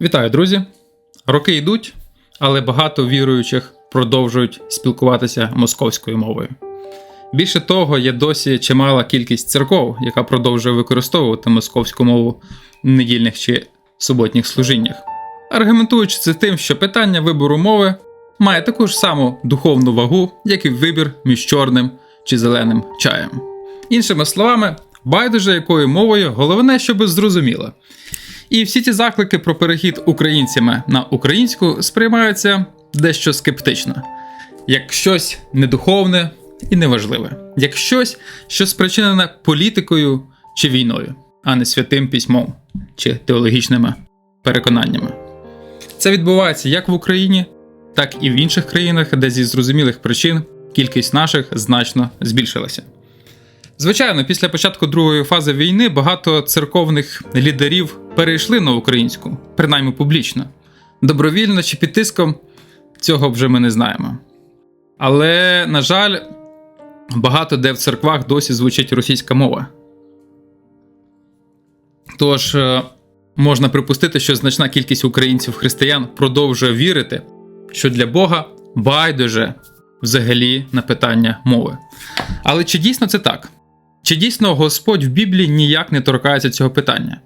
Вітаю, друзі! Роки йдуть, але багато віруючих продовжують спілкуватися московською мовою. Більше того, є досі чимала кількість церков, яка продовжує використовувати московську мову в недільних чи суботніх служіннях, аргументуючи це тим, що питання вибору мови має таку ж саму духовну вагу, як і вибір між чорним чи зеленим чаєм. Іншими словами, байдуже якою мовою, головне, щоб зрозуміло. І всі ці заклики про перехід українцями на українську сприймаються дещо скептично, як щось недуховне і неважливе, як щось, що спричинене політикою чи війною, а не святим письмом чи теологічними переконаннями. Це відбувається як в Україні, так і в інших країнах, де зі зрозумілих причин кількість наших значно збільшилася. Звичайно, після початку другої фази війни багато церковних лідерів перейшли на українську, принаймні публічно. Добровільно чи під тиском цього вже ми не знаємо. Але, на жаль, багато де в церквах досі звучить російська мова. Тож е, можна припустити, що значна кількість українців-християн продовжує вірити, що для Бога байдуже взагалі на питання мови. Але чи дійсно це так? Чи дійсно Господь в Біблії ніяк не торкається цього питання?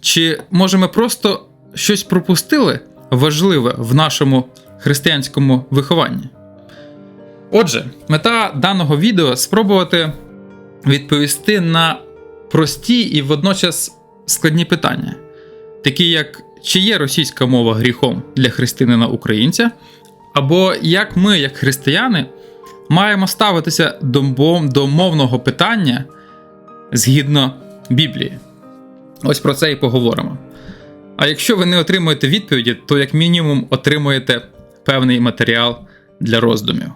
Чи може ми просто щось пропустили важливе в нашому християнському вихованні? Отже, мета даного відео спробувати відповісти на прості і водночас складні питання, такі як чи є російська мова гріхом для християнина українця, або як ми, як християни, маємо ставитися до, мовного питання згідно Біблії. Ось про це і поговоримо. А якщо ви не отримуєте відповіді, то як мінімум отримуєте певний матеріал для роздумів.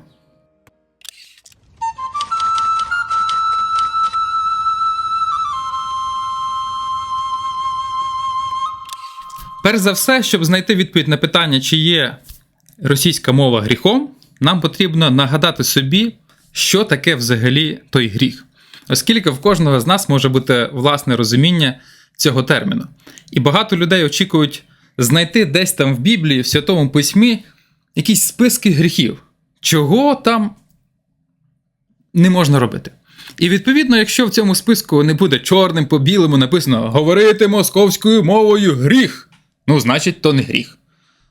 Перш за все, щоб знайти відповідь на питання, чи є російська мова гріхом, нам потрібно нагадати собі, що таке взагалі той гріх, оскільки в кожного з нас може бути власне розуміння цього терміну. І багато людей очікують знайти десь там в Біблії, в Святому Письмі, якісь списки гріхів, чого там не можна робити. І відповідно, якщо в цьому списку не буде чорним по білому написано говорити московською мовою гріх, ну, значить, то не гріх.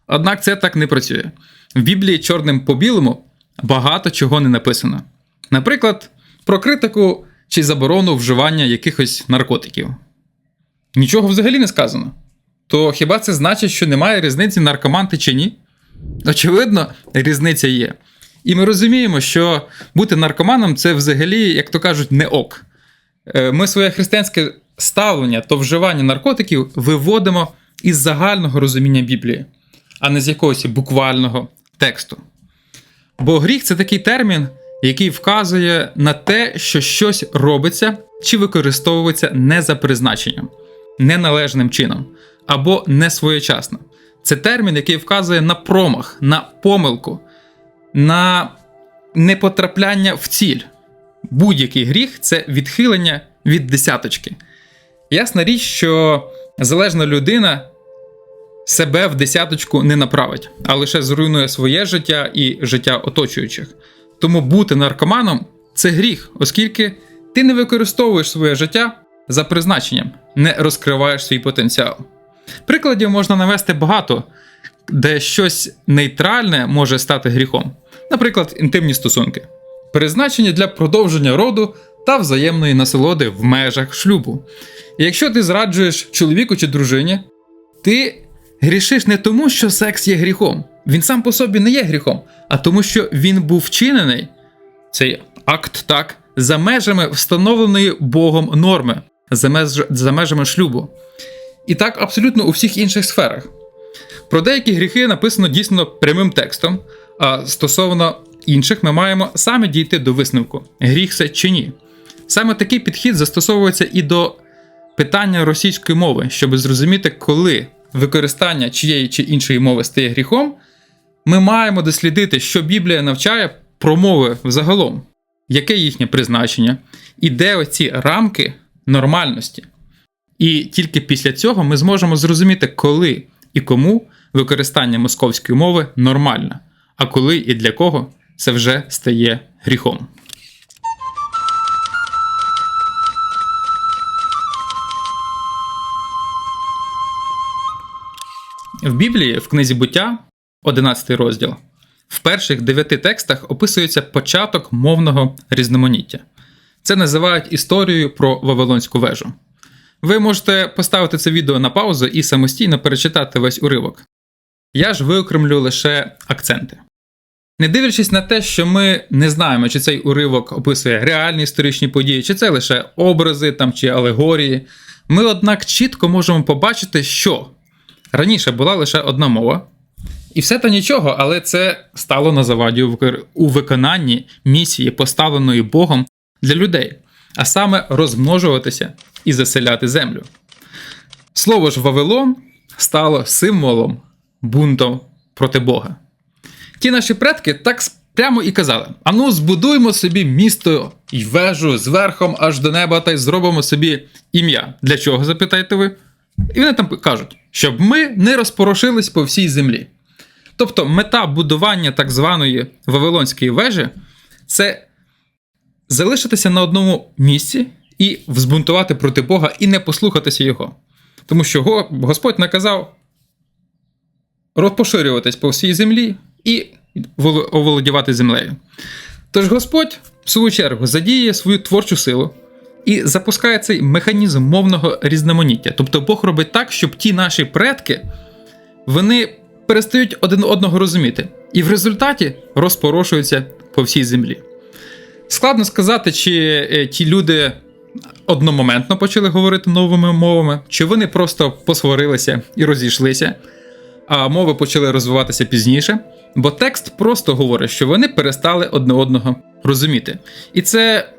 Однак це так не працює. В Біблії чорним по білому багато чого не написано. Наприклад, про критику чи заборону вживання якихось наркотиків. Нічого взагалі не сказано. То хіба це значить, що немає різниці наркоман ти чи ні? Очевидно, різниця є. І ми розуміємо, що бути наркоманом це взагалі, як то кажуть, не ок. Е, Ми своє християнське ставлення то вживання наркотиків виводимо із загального розуміння Біблії, а не з якогось буквального тексту. Бо гріх це такий термін, який вказує на те, що щось робиться чи використовується не за призначеннем, неналежним чином або не своєчасно. Це термін, який вказує на промах, на помилку, на непотрапляння в ціль. Будь-який гріх це відхилення від десяточки. Ясна річ, що залежна людина себе в десяточку не направить, а лише зруйнує своє життя і життя оточуючих. Тому бути наркоманом це гріх, оскільки ти не використовуєш своє життя за призначенням, не розкриваєш свій потенціал. Прикладів можна навести багато, де щось нейтральне може стати гріхом, наприклад, інтимні стосунки, призначені для продовження роду та взаємної насолоди в межах шлюбу. І якщо ти зраджуєш чоловіку чи дружині, ти грішиш не тому, що секс є гріхом. Він сам по собі не є гріхом, а тому, що він був вчинений, цей акт так, за межами встановленої Богом норми, за, меж, за межами шлюбу. І так абсолютно у всіх інших сферах. Про деякі гріхи написано дійсно прямим текстом, а стосовно інших ми маємо саме дійти до висновку: гріх це чи ні. Саме такий підхід застосовується і до питання російської мови, щоб зрозуміти, коли використання чиєї чи іншої мови стає гріхом, ми маємо дослідити, що Біблія навчає про мови взагалом, яке їхнє призначення, і де оці рамки нормальності. І тільки після цього ми зможемо зрозуміти, коли і кому використання московської мови нормально, а коли і для кого це вже стає гріхом. В Біблії, в книзі буття, 11 розділ, в перших дев'яти текстах описується початок мовного різноманіття. Це називають історією про Вавилонську вежу. Ви можете поставити це відео на паузу і самостійно перечитати весь уривок. Я ж виокремлю лише акценти. Не дивлячись на те, що ми не знаємо, чи цей уривок описує реальні історичні події, чи це лише образи там, чи алегорії, ми, однак, чітко можемо побачити, що раніше була лише одна мова, і все та нічого, але це стало на заваді у виконанні місії, поставленої Богом для людей, а саме розмножуватися і заселяти землю. Слово ж Вавилон стало символом бунту проти Бога. Ті наші предки так прямо і казали: ану, збудуємо собі місто і вежу з верхом аж до неба та й зробимо собі ім'я. Для чого, запитаєте ви? І вони там кажуть, щоб ми не розпорошились по всій землі. Тобто мета будування так званої Вавилонської вежі це залишитися на одному місці і взбунтувати проти Бога і не послухатися Його. Тому що Господь наказав розпоширюватись по всій землі і оволодівати землею. Тож Господь, в свою чергу, задіє свою творчу силу і запускає цей механізм мовного різноманіття. Тобто Бог робить так, щоб ті наші предки вони перестають один одного розуміти, і в результаті розпорошуються по всій землі. Складно сказати, чи е, ті люди одномоментно почали говорити новими мовами, чи вони просто посварилися і розійшлися, а мови почали розвиватися пізніше. Бо текст просто говорить, що вони перестали одне одного розуміти. І це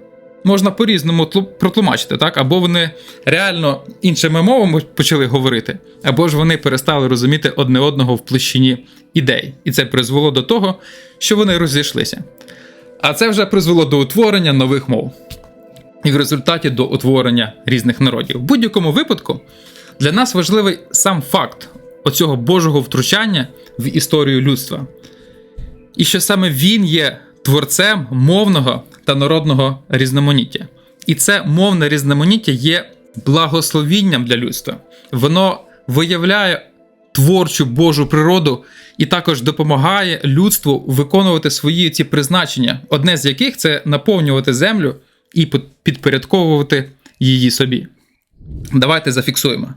можна по-різному протлумачити, так? Або вони реально іншими мовами почали говорити, або ж вони перестали розуміти одне одного в площині ідей. І це призвело до того, що вони розійшлися. А це вже призвело до утворення нових мов. І в результаті до утворення різних народів. В будь-якому випадку для нас важливий сам факт оцього Божого втручання в історію людства. І що саме він є творцем мовного та народного різноманіття. І це мовне різноманіття є благословінням для людства. Воно виявляє творчу Божу природу і також допомагає людству виконувати свої ці призначення, одне з яких це наповнювати землю і підпорядковувати її собі. Давайте зафіксуємо.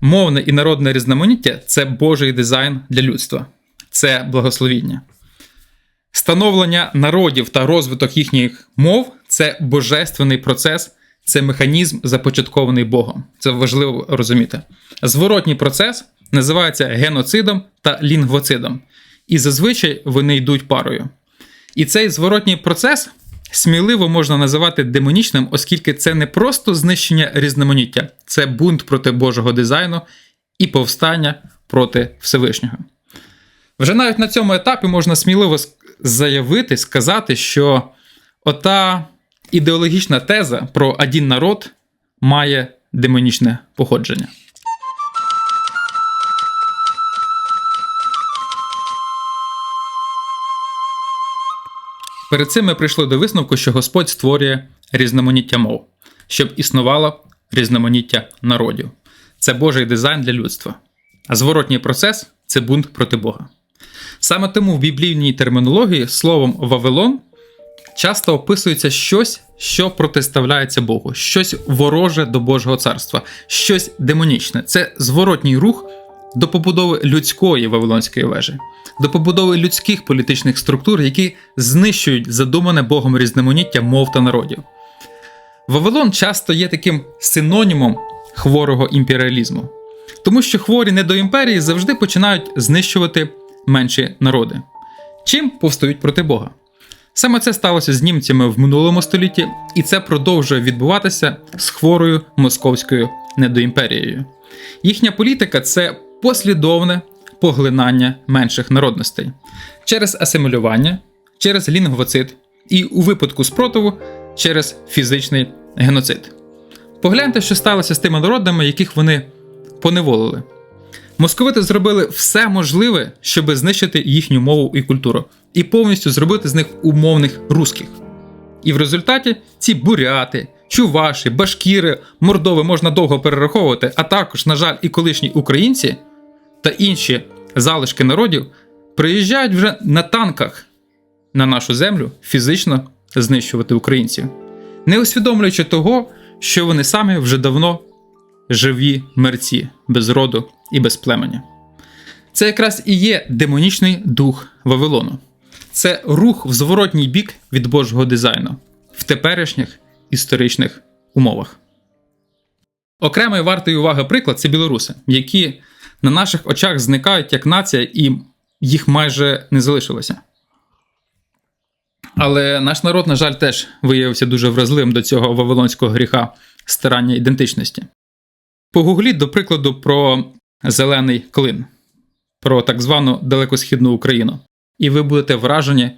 Мовне і народне різноманіття це Божий дизайн для людства, це благословіння. Становлення народів та розвиток їхніх мов це божественний процес, це механізм, започаткований Богом. Це важливо розуміти. Зворотній процес називається геноцидом та лінгвоцидом, і зазвичай вони йдуть парою. І цей зворотній процес сміливо можна називати демонічним, оскільки це не просто знищення різноманіття, це бунт проти Божого дизайну і повстання проти Всевишнього. Вже навіть на цьому етапі можна сміливо заявити, сказати, що ота ідеологічна теза про один народ має демонічне походження. Перед цим ми прийшли до висновку, що Господь створює різноманіття мов, щоб існувало різноманіття народів. Це Божий дизайн для людства. А зворотній процес це бунт проти Бога. Саме тому в біблійній термінології словом Вавилон часто описується щось, що протиставляється Богу, щось вороже до Божого царства, щось демонічне. Це зворотній рух до побудови людської Вавилонської вежі, до побудови людських політичних структур, які знищують задумане Богом різноманіття мов та народів. Вавилон часто є таким синонімом хворого імперіалізму, тому що хворі недоімперії завжди починають знищувати менші народи, чим повстають проти Бога. Саме це сталося з німцями в минулому столітті, і це продовжує відбуватися з хворою московською недоімперією. Їхня політика це послідовне поглинання менших народностей через асимілювання, через лінгвоцид і у випадку спротиву через фізичний геноцид. Погляньте, що сталося з тими народами, яких вони поневолили. Московити зробили все можливе, щоб знищити їхню мову і культуру, і повністю зробити з них умовних русських. І в результаті ці буряти, чуваші, башкіри, мордови можна довго перераховувати, а також, на жаль, і колишні українці та інші залишки народів приїжджають вже на танках на нашу землю фізично знищувати українців, не усвідомлюючи того, що вони самі вже давно живі мерці без роду і без племені. Це якраз і є демонічний дух Вавилону. Це рух в зворотній бік від Божого дизайну в теперішніх історичних умовах. Окремий вартий уваги приклад це білоруси, які на наших очах зникають як нація, і їх майже не залишилося. Але наш народ, на жаль, теж виявився дуже вразливим до цього вавилонського гріха стирання ідентичності. Погугліть, до прикладу, про зелений клин, про так звану далекосхідну Україну, і ви будете вражені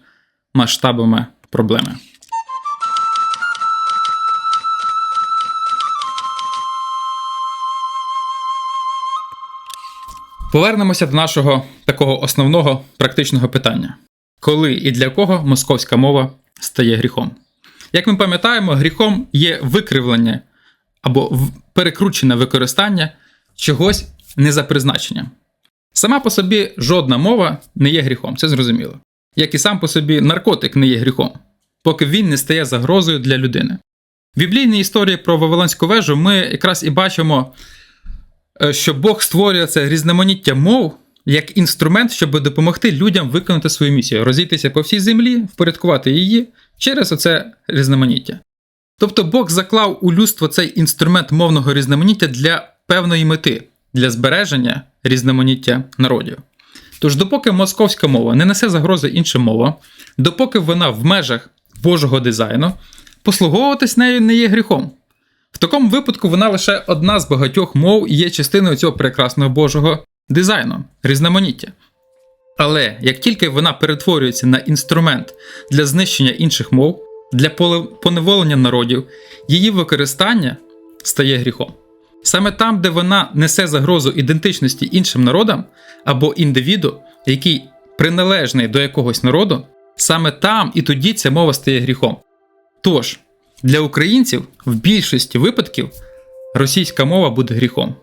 масштабами проблеми. Повернемося до нашого такого основного практичного питання: коли і для кого московська мова стає гріхом? Як ми пам'ятаємо, гріхом є викривлення або перекручене використання чогось не за призначенням. Сама по собі жодна мова не є гріхом, це зрозуміло. Як і сам по собі наркотик не є гріхом, поки він не стає загрозою для людини. В біблійній історії про Вавилонську вежу ми якраз і бачимо, е, що Бог створює це різноманіття мов як інструмент, щоб допомогти людям виконати свою місію, розійтися по всій землі, впорядкувати її через оце різноманіття. Тобто Бог заклав у людство цей інструмент мовного різноманіття для певної мети, для збереження різноманіття народів. Тож, допоки московська мова не несе загрози іншим мовам, допоки вона в межах Божого дизайну, послуговуватись нею не є гріхом. В такому випадку вона лише одна з багатьох мов і є частиною цього прекрасного Божого дизайну, різноманіття. Але як тільки вона перетворюється на інструмент для знищення інших мов, для поневолення народів, її використання стає гріхом. Саме там, де вона несе загрозу ідентичності іншим народам або індивіду, який приналежний до якогось народу, саме там і тоді ця мова стає гріхом. Тож, для українців в більшості випадків російська мова буде гріхом.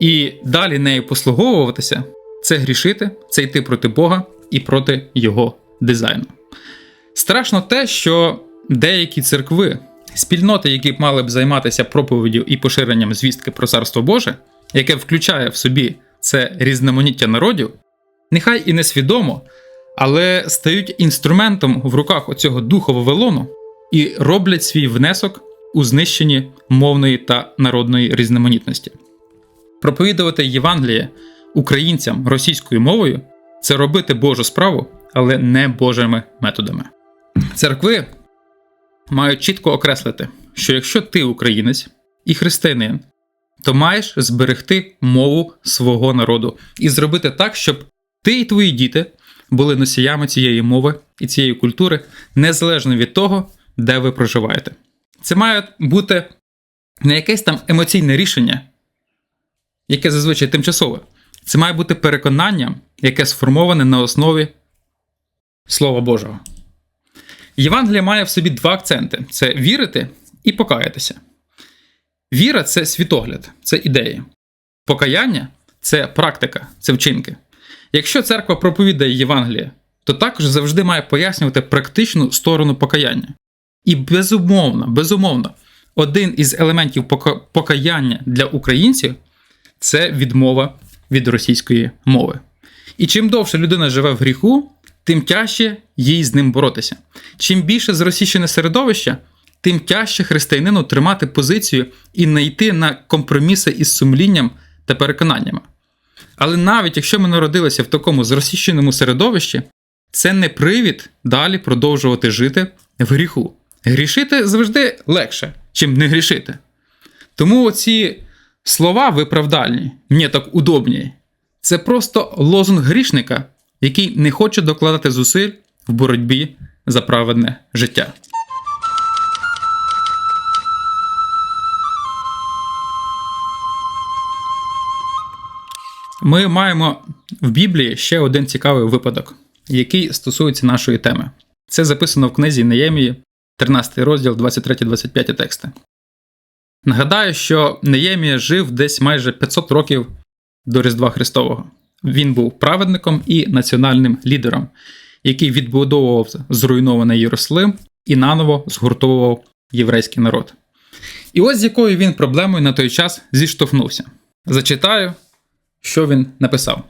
І далі нею послуговуватися це грішити, це йти проти Бога і проти його дизайну. Страшно те, що деякі церкви, спільноти, які б мали б займатися проповіддю і поширенням звістки про Царство Боже, яке включає в собі це різноманіття народів, нехай і несвідомо, але стають інструментом в руках оцього духа Вавилону і роблять свій внесок у знищенні мовної та народної різноманітності. Проповідувати Євангеліє українцям російською мовою це робити Божу справу, але не Божими методами. Церкви мають чітко окреслити, що якщо ти українець і християнин, то маєш зберегти мову свого народу і зробити так, щоб ти і твої діти були носіями цієї мови і цієї культури, незалежно від того, де ви проживаєте. Це має бути не якесь там емоційне рішення, яке зазвичай тимчасове. Це має бути переконанням, яке сформоване на основі Слова Божого. Євангелія має в собі два акценти: це вірити і покаятися. Віра це світогляд, це ідеї. Покаяння це практика, це вчинки. Якщо церква проповідає Євангеліє, то також завжди має пояснювати практичну сторону покаяння. І безумовно, безумовно, один із елементів пока- покаяння для українців це відмова від російської мови. І чим довше людина живе в гріху, тим тяжче їй з ним боротися. Чим більше зросійщене середовище, тим тяжче християнину тримати позицію і не йти на компроміси із сумлінням та переконаннями. Але навіть якщо ми народилися в такому зросійщеному середовищі, це не привід далі продовжувати жити в гріху. Грішити завжди легше, чим не грішити. Тому оці слова виправдальні, мені так удобні, це просто лозунг грішника, який не хоче докладати зусиль в боротьбі за праведне життя. ми маємо в Біблії ще один цікавий випадок, який стосується нашої теми. Це записано в книзі Неємії, 13 розділ, 23-25 тексти. Нагадаю, що Неємія жив десь майже 500 років до Різдва Христового. Він був праведником і національним лідером, який відбудовував зруйнований Єрусалим і наново згуртовував єврейський народ. І ось з якою він проблемою на той час зіштовхнувся. Зачитаю, що він написав.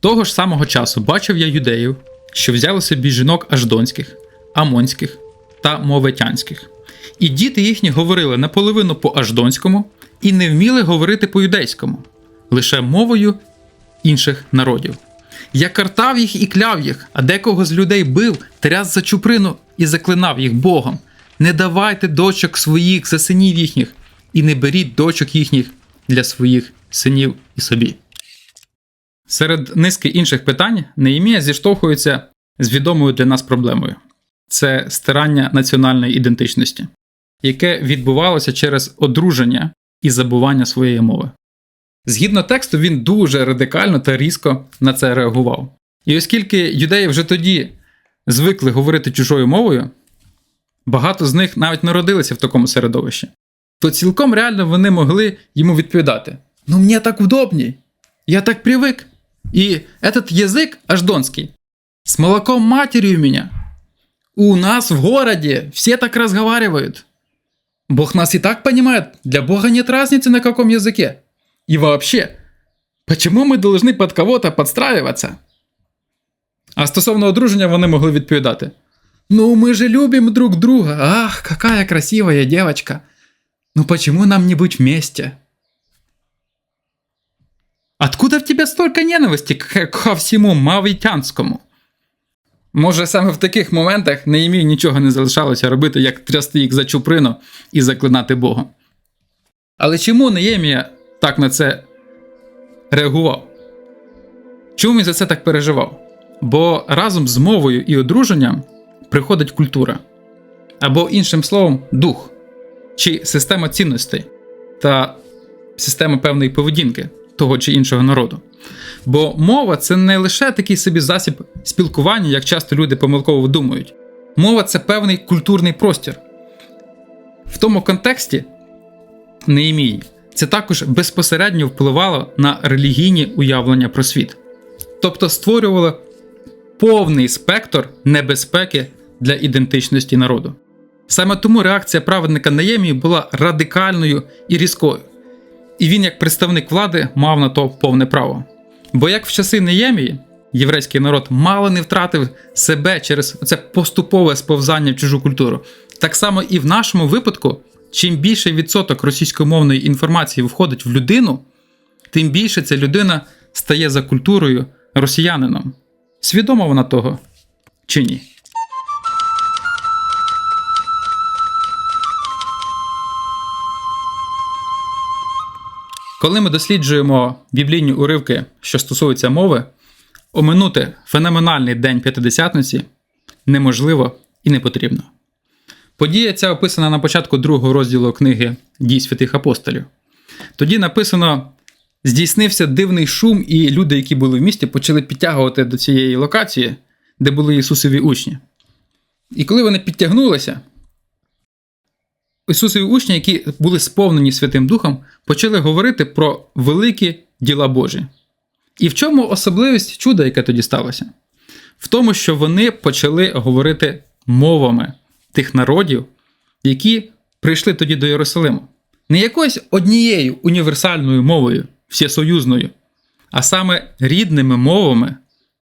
Того ж самого часу бачив я юдеїв, що взяли собі жінок аждонських, амонських та моветянських. І діти їхні говорили наполовину по аждонському і не вміли говорити по юдейському, лише мовою інших народів. Я картав їх і кляв їх, а декого з людей бив, тряс за чуприну і заклинав їх Богом. Не давайте дочок своїх за синів їхніх, і не беріть дочок їхніх для своїх синів і собі. Серед низки інших питань Неємія зіштовхується з відомою для нас проблемою це стирання національної ідентичності, яке відбувалося через одруження і забування своєї мови. Згідно тексту, він дуже радикально та різко на це реагував. І оскільки юдеї вже тоді звикли говорити чужою мовою, багато з них навіть народилися в такому середовищі, то цілком реально вони могли йому відповідати: Ну, мені так удобней, я так привик. И этот язык аждонский с молоком матери у меня. У нас в городе все так разговаривают. Бог нас и так понимает, для Бога нет разницы на каком языке. И вообще, почему мы должны под кого-то подстраиваться? А стосовно одруження вони могли відповідати: Ну, мы же любим друг друга. Ах, какая красивая девочка. Ну почему нам не быть вместе? Откуда в тебе столько ненависті к, ко всьому мавітянському? Може, саме в таких моментах Неємії нічого не залишалося робити, як трясти їх за чуприну і заклинати Бога. Але чому Неємія так на це реагував? Чому він за це так переживав? Бо разом з мовою і одруженням приходить культура, або, іншим словом, дух, чи система цінностей та система певної поведінки того чи іншого народу. Бо мова це не лише такий собі засіб спілкування, як часто люди помилково думають. Мова це певний культурний простір. В тому контексті Неємії це також безпосередньо впливало на релігійні уявлення про світ, тобто створювало повний спектр небезпеки для ідентичності народу. Саме тому реакція праведника Неємії була радикальною і різкою. І він, як представник влади, мав на то повне право. Бо як в часи Неємії, єврейський народ мало не втратив себе через це поступове сповзання в чужу культуру, так само і в нашому випадку, чим більший відсоток російськомовної інформації входить в людину, тим більше ця людина стає за культурою росіянином. Свідома вона того чи ні? Коли ми досліджуємо біблійні уривки, що стосуються мови, оминути феноменальний день п'ятидесятниці неможливо і не потрібно. Подія ця описана на початку другого розділу книги Дій святих апостолів. Тоді написано: здійснився дивний шум, і люди, які були в місті, почали підтягувати до цієї локації, де були Ісусові учні. І коли вони підтягнулися, Ісусові учні, які були сповнені Святим Духом, почали говорити про великі діла Божі. І в чому особливість чуда, яке тоді сталося? В тому, що вони почали говорити мовами тих народів, які прийшли тоді до Єрусалиму. Не якоюсь однією універсальною мовою, всесоюзною, а саме рідними мовами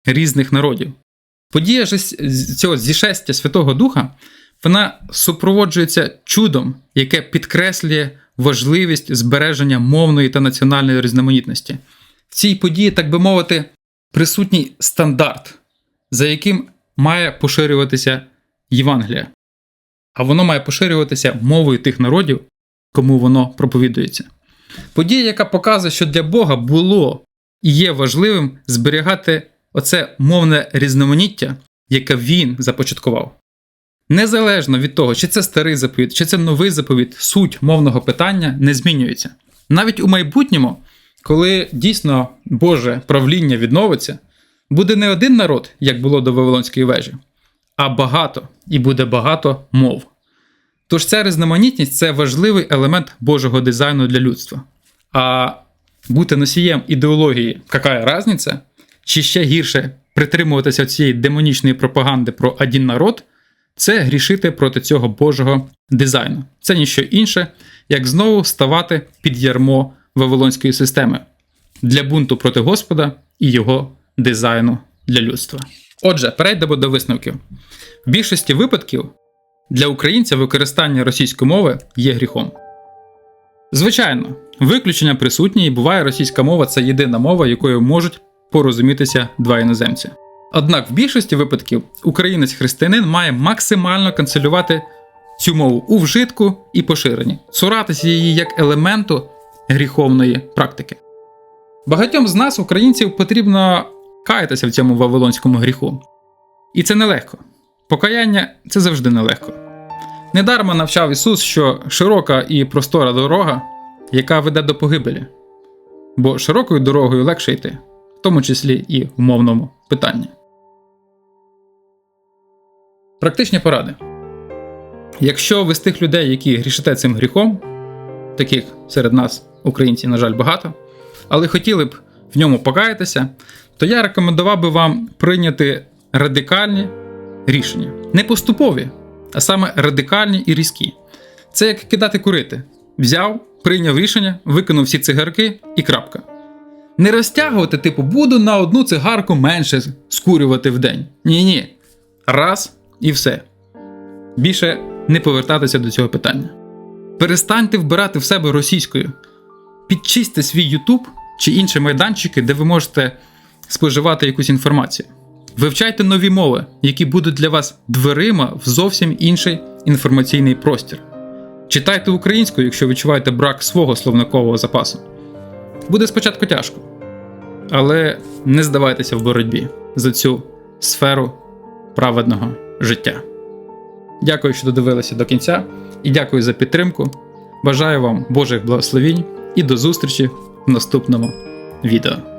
різних народів. Подія ж цього зішестя Святого Духа вона супроводжується чудом, яке підкреслює важливість збереження мовної та національної різноманітності. В цій події, так би мовити, присутній стандарт, за яким має поширюватися Євангелія. А воно має поширюватися мовою тих народів, кому воно проповідується. Подія, яка показує, що для Бога було і є важливим зберігати оце мовне різноманіття, яке він започаткував. Незалежно від того, чи це старий заповіт, чи це новий заповіт, суть мовного питання не змінюється. Навіть у майбутньому коли дійсно Боже правління відновиться, буде не один народ, як було до Вавилонської вежі, а багато і буде багато мов. Тож ця різноманітність це важливий елемент Божого дизайну для людства. А бути носієм ідеології, яка різниця, чи ще гірше притримуватися цієї демонічної пропаганди про один народ, це грішити проти цього Божого дизайну. Це ніщо інше, як знову ставати під ярмо Вавилонської системи для бунту проти Господа і його дизайну для людства. Отже, перейдемо до висновків. В більшості випадків для українця використання російської мови є гріхом. Звичайно, виключення присутні і буває російська мова це єдина мова, якою можуть порозумітися два іноземці. Однак в більшості випадків українець-християнин має максимально канцелювати цю мову у вжитку і поширенні, цуратися її як елементу гріховної практики. Багатьом з нас, українців, потрібно каятися в цьому вавилонському гріху. І це нелегко. Покаяння це завжди нелегко. Недарма навчав Ісус, що широка і простора дорога, яка веде до погибелі. Бо широкою дорогою легше йти, в тому числі і в мовному питанні. Практичні поради. Якщо ви з тих людей, які грішите цим гріхом, таких серед нас, українців, на жаль, багато, але хотіли б в ньому покаятися, то я рекомендував би вам прийняти радикальні рішення. Не поступові, а саме радикальні і різкі. Це як кидати курити. Взяв, прийняв рішення, викинув всі цигарки і крапка. Не розтягувати, типу, буду на одну цигарку менше скурювати в день. Ні-ні. Раз і все. Більше не повертатися до цього питання. Перестаньте вбирати в себе російською. Підчистьте свій YouTube чи інші майданчики, де ви можете споживати якусь інформацію. Вивчайте нові мови, які будуть для вас дверима в зовсім інший інформаційний простір. Читайте українською, якщо відчуваєте брак свого словникового запасу. Буде спочатку тяжко, але не здавайтеся в боротьбі за цю сферу праведного життя. Дякую, що додивилися до кінця, і дякую за підтримку. Бажаю вам Божих благословінь і до зустрічі в наступному відео.